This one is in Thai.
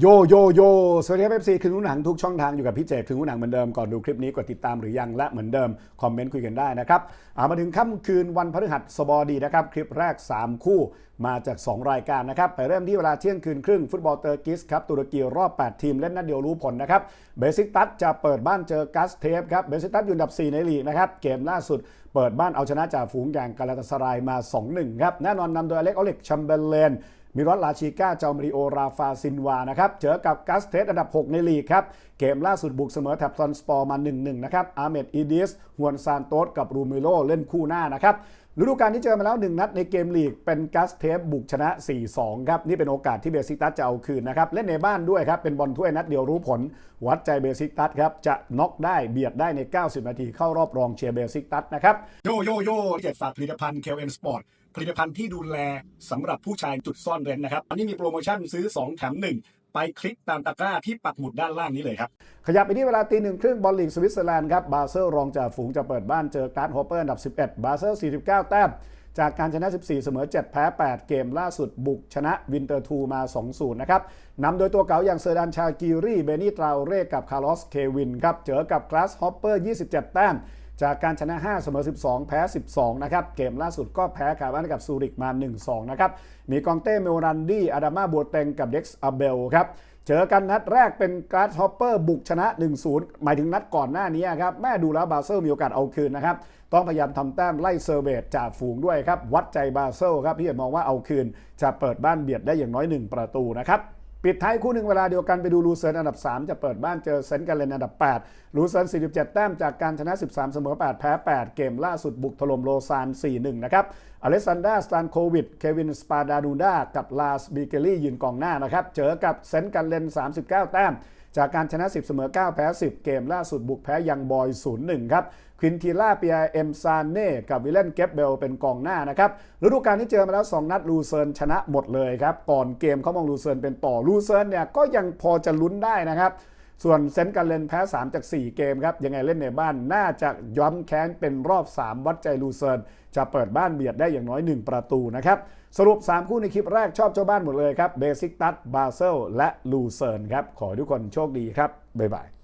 โยโยโยสวัสดีครับเอฟซีคืนหนังทุกช่องทางอยู่กับพี่เจคืนหนังเหมือนเดิมก่อนดูคลิปนี้กดติดตามหรือยังและเหมือนเดิม คอมเมนต์คุยกันได้นะครับามาถึงค่ำคืนวันพฤหัสบดีนะครับ คลิปแรก 3 คู่ มาจาก 2 รายการนะครับ ไปเริ่มที่เวลาเที่ยงคืนครึ่งฟุตบอลเตอร์กิสครับตุรกีรอบ 8 ทีมเล่นนัดเดียวรู้ผลนะครับเบสิกตัสจะเปิดบ้านเจอกัสเทฟครับเบสิกตัสอยู่อันดับ 4 ในลีกนะครับเกมล่าสุดเปิดบ้านเอาชนะจากฝูงอย่างกาลาตาสรายมา 2-1 ครับแน่นอนนำโดยอเล็กอเล็กชัมเบเลนมิรอตลาชิก้าเจ้ามาริโอ ราฟาซินวา นะครับ เจอกับกัสเทสอันดับ 6 ในลีกครับ เกมล่าสุดบุกเสมอแทบซอนสปอร์มา 1-1 นะครับ อาเมดอีดิส ฮวนซานโตสกับรูมิโลเล่นคู่หน้านะครับฤดูกาลที่เจอมาแล้ว 1 นัดในเกมลีก เป็นกัสเทสบุกชนะ 4-2 ครับ นี่เป็นโอกาสที่เบซิกตัสจะเอาคืนนะครับ เล่นในบ้านด้วยครับ เป็นบอลถ้วยนัดเดียวรู้ผล วัดใจเบซิกตัสครับ จะน็อกได้เบียดได้ใน 90 นาทีเข้ารอบรองเชียร์เบซิกตัสนะครับ โยโยโย่เจ็ดฝากผลิตภัณฑ์เคลเอ็นสปอร์ตผลิตภัณฑ์ที่ดูแลสำหรับผู้ชายจุดซ่อนเร้นนะครับ อันนี้มีโปรโมชั่นซื้อ 2 แถม 1 ไปคลิกตามตะกร้าที่ปักหมุดด้านล่างนี้เลยครับ ขยับไปที่เวลาตีหนึ่งครึ่งบอลลีกสวิตเซอร์แลนด์ครับบาเซลรองจาฝูงจะเปิดบ้านเจอการ์ดฮอปเปอร์อันดับ 11 บาเซล49 แต้มจากการชนะ 14 เสมอ 7 แพ้ 8 เกมล่าสุดบุกชนะวินเตอร์ทูมา 2-0 นะครับ นำโดยตัวเก๋าอย่างเซอร์ดันชากิรีเบนี่ตราเร่กับคาร์ลอส เควินครับ เจอกับกราสฮอปเปอร์ 27 แต้ม จากการชนะ 5 เสมอ 12 แพ้ 12 นะครับ เกมล่าสุดก็แพ้คาบ้านกับซูริกมา 1-2 นะครับ มีกองเต้เมลรันดี้อาดามาบัวเตงกับเด็กซ์อาเบลครับเจอกันนัดแรกเป็นกราสฮอปเปอร์บุกชนะ 1-0 หมายถึงนัดก่อนหน้านี้ครับแม่ดูแล้วบาเซลมีโอกาสเอาคืนนะครับ ต้องพยายามทำแต้มไล่เซอร์เบตจากฝูงด้วยครับ วัดใจบาเซลครับที่จะมองว่าเอาคืน จะเปิดบ้านเบียดได้อย่างน้อย 1 ประตูนะครับ ปิดท้ายคู่หนึ่งเวลาเดียวกันไปดูลูเซิร์นอันดับ 3 จะเปิดบ้านเจอเซนต์กันเลนอันดับ 8 ลูเซิร์น 47 แต้มจากการชนะ 13 เสมอ 8 แพ้ 8 เกมล่าสุดบุกถล่มโลซาน 4-1 นะครับ อเล็กซานดราสตานโควิด เควินสปาดานูดา กับลาสบิเกลี่ยืนกองหน้านะครับ เจอกับเซนต์กันเลน 39 แต้ม จากการชนะ 10 เสมอ 9 แพ้ 10 เกมล่าสุดบุกแพ้ยังบอย 0-1 ครับควินทีล่าเปียเอ็มซานเน่ กับวิลเลนเก็บเบลเป็นกองหน้านะครับ ฤดูกาลที่เจอมาแล้ว 2 นัดลูเซิร์นชนะหมดเลยครับ ก่อนเกมเขามองลูเซิร์นเป็นต่อลูเซิร์นเนี่ยก็ยังพอจะลุ้นได้นะครับ ส่วนเซนต์การเลนแพ้ 3 จาก 4 เกมครับ ยังไงเล่นในบ้านน่าจะย้ำแค้นเป็นรอบ 3 วัดใจลูเซิร์นจะเปิดบ้านเบียดได้อย่างน้อย 1 ประตูนะครับ สรุป 3 คู่ในคลิปแรกชอบเจ้าบ้านหมดเลยครับเบสิกตัสบาเซลและลูเซิร์นครับ ขอให้ทุกคนโชคดีครับ บ๊ายบาย